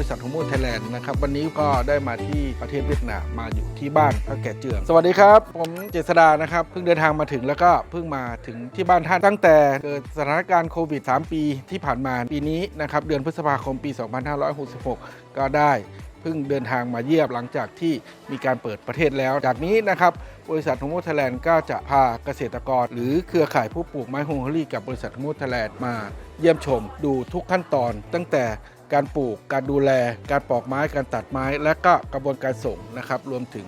ริษัทฮมูไทยแลนด์นะครับวันนี้ก็ได้มาที่ประเทศเวียดนามมาอยู่ที่บ้านพระแก่เจืองสวัสดีครับ ผมเจษดานะครับเพิ่งเดินทางมาถึงแล้วก็เพิ่งมาถึงที่บ้านท่านตั้งแต่เกิดสถานการณ์โควิด 3 ปีที่ผ่านมาปีนี้นะครับเดือนพฤษภาคมปี 2566 ก็ได้เพิ่งเดินทางมาเยี่ยมหลังจากที่มีการเปิดประเทศแล้ว จากนี้นะครับบริษัทฮมูไทยแลนด์ก็จะพาเกษตรกร หรือเครือข่ายผู้ปลูกไม้ฮงฮอรี่กับบริษัทฮมูไทยแลนด์มาเยี่ยมชมดูทุกขั้นตอนตั้งแต่ การปลูก การดูแล การปอกไม้ การตัดไม้ และก็กระบวนการส่งนะครับ รวมถึง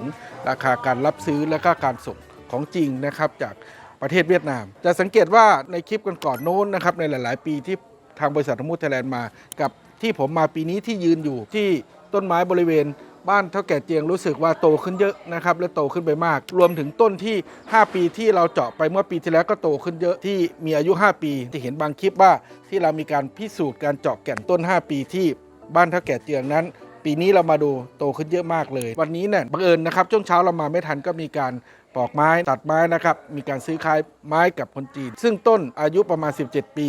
ราคาการรับซื้อและก็การส่งของจริงนะครับจากประเทศเวียดนาม จะสังเกตว่าในคลิปกันก่อนๆโน้นนะครับในหลาย ๆ ปีที่ทางบริษัทธมูไทยแลนด์มา กับที่ผมมาปีนี้ที่ยืนอยู่ที่ต้นไม้บริเวณ บ้านเท่าแก่เจียงรู้สึกว่าโตขึ้นเยอะนะครับและโตขึ้นไปมาก รวมถึงต้นที่ 5 ปีที่เราเจาะไปเมื่อปีที่แล้วก็โตขึ้นเยอะที่มีอายุ 5 ปีที่เห็นบางคลิปว่าที่เรามีการพิสูจน์การเจาะแก่นต้น 5 ปีที่บ้านเท่าแก่เจียงนั้น ปีนี้เรามาดูโตขึ้นเยอะมากเลย วันนี้เนี่ยบังเอิญนะครับช่วงเช้าเรามาไม่ทันก็มีการปอกไม้ตัดไม้นะครับ มีการซื้อขายไม้กับคนจีน ซึ่งต้นอายุประมาณ 17 ปี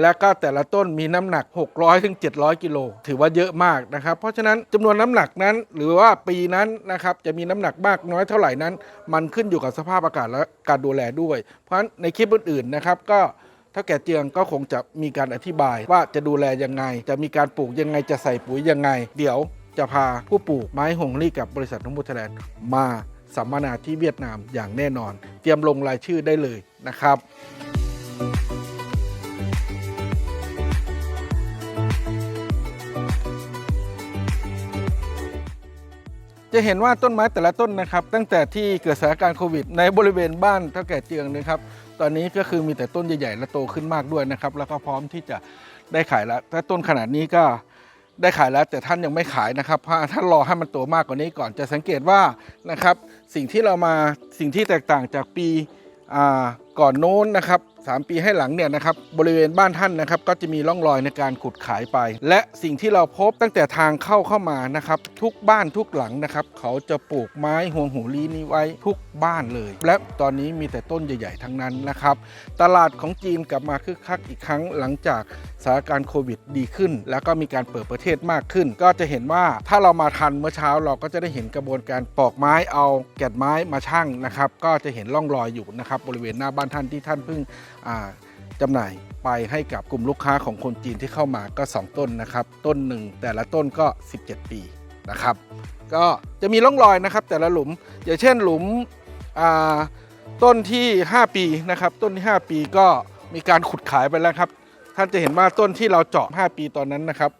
และก็แต่ละต้นมีน้ำหนัก 600ถึง700 กิโล ถือว่าเยอะมากนะครับ เพราะฉะนั้นจำนวนน้ำหนักนั้น หรือว่าปีนั้นนะครับจะมีน้ำหนักมากน้อยเท่าไหร่นั้น มันขึ้นอยู่กับสภาพอากาศและการดูแลด้วย เพราะฉะนั้นในคลิปอื่นๆนะครับก็ ถ้าแก่เจียงก็คงจะมีการอธิบายว่าจะดูแลยังไง จะมีการปลูกยังไงจะใส่ปุ๋ยยังไง เดี๋ยวจะพาผู้ปลูกไม้หงลี่กับบริษัทนมุทแลนด์มาสัมมนาที่เวียดนามอย่างแน่นอน เตรียมลงรายชื่อได้เลยนะครับ จะเห็นว่าต้นไม้แต่ละต้นนะครับ ตั้งแต่ที่เกิดสถานการณ์โควิด ในบริเวณบ้านเท่าแก่เจียงนะครับ ตอนนี้ก็คือมีแต่ต้นใหญ่ๆและโตขึ้นมากด้วยนะครับ แล้วก็พร้อมที่จะได้ขายแล้วถ้าต้นขนาดนี้ก็ได้ขายแล้วแต่ท่านยังไม่ขายนะครับเพราะท่านรอให้มันโตมากกว่านี้ก่อนจะสังเกตว่านะครับ สิ่งที่เรามาสิ่งที่แตกต่างจากปีอ่า ก่อนโน้นนะครับสามปีให้หลังเนี่ยนะครับบริเวณบ้านท่านนะครับก็จะมีร่องรอยในการขุดขายไป และสิ่งที่เราพบตั้งแต่ทางเข้าเข้ามานะครับทุกบ้านทุกหลังนะครับเขาจะปลูกไม้ห่วงหูลีนี้ไว้ทุกบ้านเลย และตอนนี้มีแต่ต้นใหญ่ ๆ ทั้งนั้นนะครับตลาดของจีนกลับมาคึกคักอีกครั้งหลังจากสถานการณ์โควิดดีขึ้น แล้วก็มีการเปิดประเทศมากขึ้น ก็จะเห็นว่าถ้าเรามาทันเมื่อเช้าเราก็จะได้เห็นกระบวนการปอกไม้เอาแกะไม้มาชั่งนะครับก็จะเห็นร่องรอยอยู่นะครับบริเวณหน้าบ้านท่านที่ท่านเพิ่งอ่าจำหน่ายไปให้กับกลุ่มลูกค้าของคนจีนที่เข้ามาก็ 2 ต้นนะครับ ต้นหนึ่งแต่ละต้นก็ 17 ปีนะครับ ก็จะมีร่องรอยนะครับ แต่ละหลุมอย่างเช่นหลุมต้นที่ 5 ปีนะครับ ต้นที่ 5 ปีก็มีการขุดขายไปแล้วครับ ท่านจะเห็นว่าต้นที่เราเจาะ 5 ปีตอนนั้นนะครับ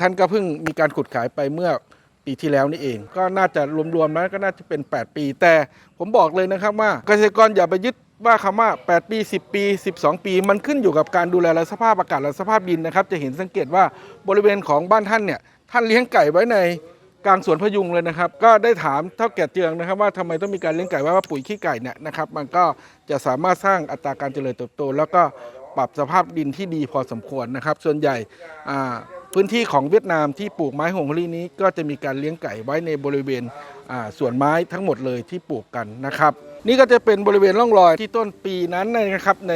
ท่านก็เพิ่งมีการขุดขายไปเมื่อปีที่แล้วนี่เอง ก็น่าจะรวมๆแล้วก็น่าจะเป็น 8 ปี แต่ผมบอกเลยนะครับว่าเกษตรกรอย่าไปยึด ว่าคำว่า 8 ปี 10 ปี 12 ปี มันขึ้นอยู่กับการดูแลและสภาพอากาศและสภาพดินนะครับ จะเห็นสังเกตว่าบริเวณของบ้านท่านเนี่ยท่านเลี้ยงไก่ไว้ในกลางสวนพยุงเลยนะครับ ก็ได้ถามเท่าแก่เจืองนะครับ ว่าทำไมต้องมีการเลี้ยงไก่ไว้ว่าปุ๋ยขี้ไก่เนี่ยนะครับ มันก็จะสามารถสร้างอัตราการเจริญเติบโต แล้วก็ปรับสภาพดินที่ดีพอสมควรนะครับ ส่วนใหญ่พื้นที่ของเวียดนามที่ปลูกไม้หงลี่นี้ ก็จะมีการเลี้ยงไก่ไว้ในบริเวณสวนไม้ทั้งหมดเลยที่ปลูกกันนะครับ นี่ก็จะเป็นบริเวณร่องรอยที่ต้นปีนั้นนะครับใน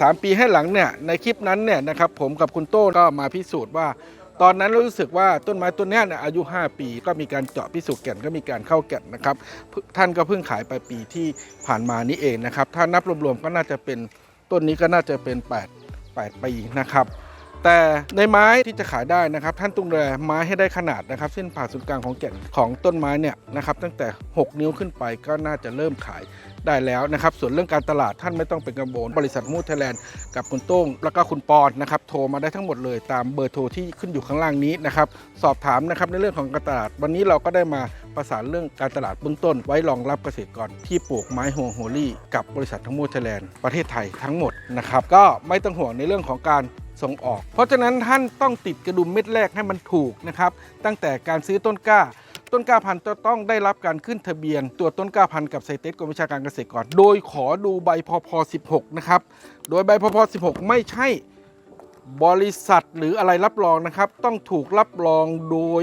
สามปีให้หลังเนี่ยในคลิปนั้นเนี่ยนะครับผมกับคุณโต้ก็มาพิสูจน์ว่า ตอนนั้นรู้สึกว่าต้นไม้ต้นนี้เนี่ยอายุ 5 ปี ก็มีการเจาะพิสูจน์แก่นก็มีการเข้าแก่นนะครับ ท่านก็เพิ่งขายไปปีที่ผ่านมานี้เองนะครับ ถ้านับรวมๆก็น่าจะเป็นต้นนี้ก็น่าจะเป็น 8 8 ปีนะครับ แต่ในไม้ที่จะขายได้นะครับ ท่านต้องดูแลไม้ให้ได้ขนาดนะครับ เส้นผ่าศูนย์กลางของแก่นของต้นไม้เนี่ยนะครับ ตั้งแต่ 6 นิ้วขึ้นไปก็น่าจะเริ่มขายได้แล้วนะครับ ส่วนเรื่องการตลาดท่านไม่ต้องเป็นกังวลบริษัทมูทไทยแลนด์กับคุณโต้งแล้วก็คุณปอนนะครับ โทรมาได้ทั้งหมดเลยตามเบอร์โทรที่ขึ้นอยู่ข้างล่างนี้นะครับ สอบถามนะครับในเรื่องของการตลาด วันนี้เราก็ได้มาประสานเรื่องการตลาดเบื้องต้น ไว้รองรับเกษตรกรที่ปลูกไม้โฮโฮลี่กับบริษัททั้งมูทไทยแลนด์ประเทศไทยทั้งหมดนะครับ ก็ไม่ต้องห่วงในเรื่องของการ ส่งออก เพราะฉะนั้นท่านต้องติดกระดุมเม็ดแรกให้มันถูกนะครับ ตั้งแต่การซื้อต้นกล้า ต้นกล้าพันธุ์จะต้องได้รับการขึ้นทะเบียน ตัวต้นกล้าพันธุ์กับไซเตสกรมวิชาการเกษตรก่อน โดยขอดูใบพพ16 นะครับ โดยใบพพ16 ไม่ใช่บริษัทหรืออะไรรับรองนะครับ ต้องถูกรับรองโดย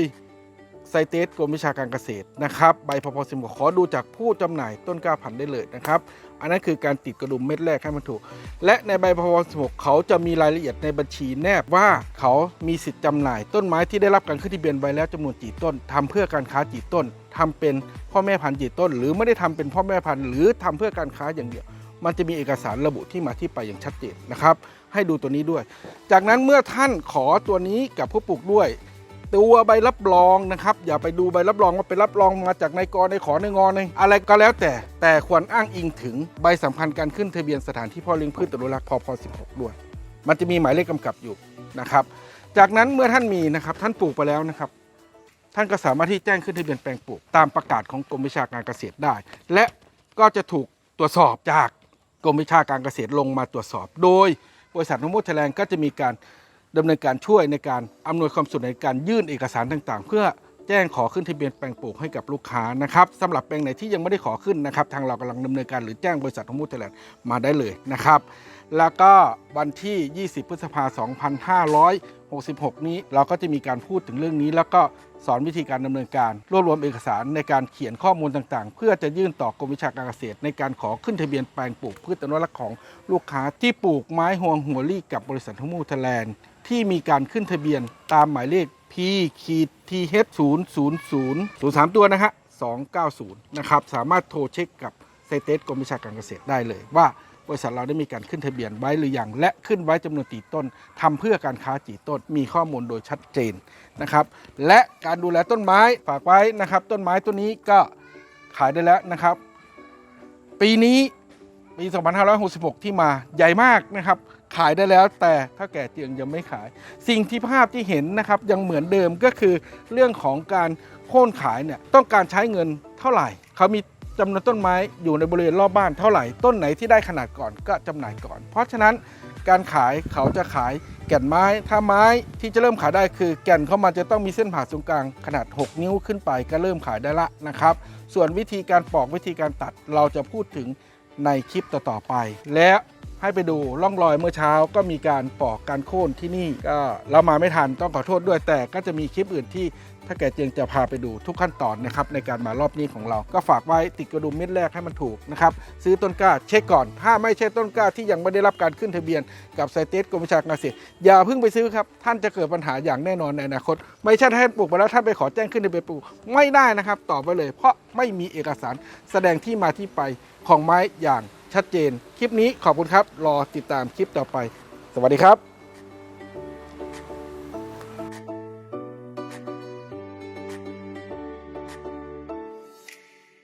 สเตสกรมวิชาการเกษตรนะครับใบพพสิบขอดูจากผู้จำหน่ายต้นกล้าพันธุ์ได้เลยนะครับ อันนั้นคือการติดกระดุมเม็ดแรกให้มันถูก และในใบพพสิบเขาจะมีรายละเอียดในบัญชีแนบว่าเขามีสิทธิ์จำหน่าย ต้นไม้ที่ได้รับการขึ้นทะเบียนไว้แล้วจำนวนกี่ต้นทำเพื่อการค้ากี่ต้นทำเป็นพ่อแม่พันธุ์กี่ต้น หรือไม่ได้ทำเป็นพ่อแม่พันธุ์หรือทำเพื่อการค้าอย่างเดียวมันจะมีเอกสารระบุที่มาที่ไปอย่างชัดเจนนะครับ ให้ดูตัวนี้ด้วย จากนั้นเมื่อท่านขอตัวนี้กับผู้ปลูกด้วย ตัวใบรับรองนะครับอย่าไปดูใบรับรองว่าเป็นรับรองมาจากนายกในขอนายงอนอะไรก็แล้วแต่แต่ควรอ้างอิงถึงใบสัมพันธ์การขึ้นทะเบียนสถานที่เพ่อเลี้ยงพืชอนุรักษ์พพ16 ด้วย มันจะมีหมายเลขกำกับอยู่นะครับ จากนั้นเมื่อท่านมีนะครับท่านปลูกไปแล้วนะครับท่านก็สามารถที่แจ้งขึ้นทะเบียนแปลงปลูกตามประกาศของกรมวิชาการเกษตรได้ และก็จะถูกตรวจสอบจากกรมวิชาการเกษตรลงมาตรวจสอบ โดยบริษัทนมุทไทแลนด์ก็จะมีการ ดำเนินการช่วยในการอำนวยความสะดวกในการยื่นเอกสารต่างๆ เพื่อแจ้งขอขึ้นทะเบียนแปลงปลูกให้กับลูกค้านะครับสำหรับแปลงไหนที่ยังไม่ได้ขอขึ้นนะครับ ทางเรากำลังดำเนินการหรือแจ้งบริษัทนมุทไทแลนด์มาได้เลยนะครับ แล้วก็วันที่ 20 พฤษภาคม 2566 นี้เราก็จะมีการพูดถึงเรื่องนี้ แล้วก็สอนวิธีการดำเนินการ รวบรวมเอกสารในการเขียนข้อมูลต่างๆ เพื่อจะยื่นต่อกรมวิชาการเกษตร ในการขอขึ้นทะเบียนแปลงปลูกพืชอนุรักของลูกค้าที่ปลูกไม้ห่วงหัวลี่กับบริษัททมูทแลนด์ ที่มีการขึ้นทะเบียนตามหมายเลข P ขีด TH 0 0 0 0 3 ตัวนะฮะ290 นะครับ สามารถโทรเช็คกับไซเตสกรมวิชาการเกษตรได้เลยว่าบริษัทเราได้มีการขึ้นทะเบียนไว้หรือยังและขึ้นไว้จำนวนกี่ต้นทำเพื่อการค้ากี่ต้นมีข้อมูลโดยชัดเจนนะครับ และการดูแลต้นไม้ฝากไว้นะครับ ต้นไม้ต้นนี้ก็ขายได้แล้วนะครับ ปีนี้ปี 2566 ที่มาใหญ่มากนะครับ ขายได้แล้วแต่ถ้าแก่เจียงยังไม่ขาย สิ่งที่ภาพที่เห็นนะครับยังเหมือนเดิมก็คือเรื่องของการโค่นขายเนี่ยต้องการใช้เงินเท่าไหร่ เขามีจำนวนต้นไม้อยู่ในบริเวณรอบบ้านเท่าไหร่ต้นไหนที่ได้ขนาดก่อนก็จำหน่ายก่อน เพราะฉะนั้นการขายเขาจะขายแก่นไม้ ถ้าไม้ที่จะเริ่มขายได้คือ แก่นเขามันจะต้องมีเส้นผ่าศูนย์กลางขนาด 6 นิ้วขึ้นไปก็เริ่มขายได้ละนะครับ ส่วนวิธีการปอกวิธีการตัดเราจะพูดถึงในคลิปต่อๆไป และ ให้ไปดูร่องรอยเมื่อเช้าก็มีการปอกการโค่นที่นี่ก็เรามาไม่ทันต้องขอโทษด้วยแต่ก็จะมีคลิปอื่นที่ถ้าแกเจียงจะพาไปดูทุกขั้นตอนนะครับในการมารอบนี้ของเรา ก็ฝากไว้ติดกระดุมเม็ดแรกให้มันถูกนะครับซื้อต้นกล้าเช็คก่อน ถ้าไม่ใช่ต้นกล้าที่ยังไม่ได้รับการขึ้นทะเบียนกับไซเตสกรมวิชาการเกษตรอย่าเพิ่งไปซื้อครับ ท่านจะเกิดปัญหาอย่างแน่นอนในอนาคต ไม่ใช่ท่านปลูกไปแล้วท่านไปขอแจ้งขึ้นทะเบียนปลูกไม่ได้นะครับตอบไปเลย เพราะไม่มีเอกสารแสดงที่มาที่ไปของไม้อย่าง ชัดเจน คลิปนี้ขอบคุณครับ รอติดตามคลิปต่อไป สวัสดีครับ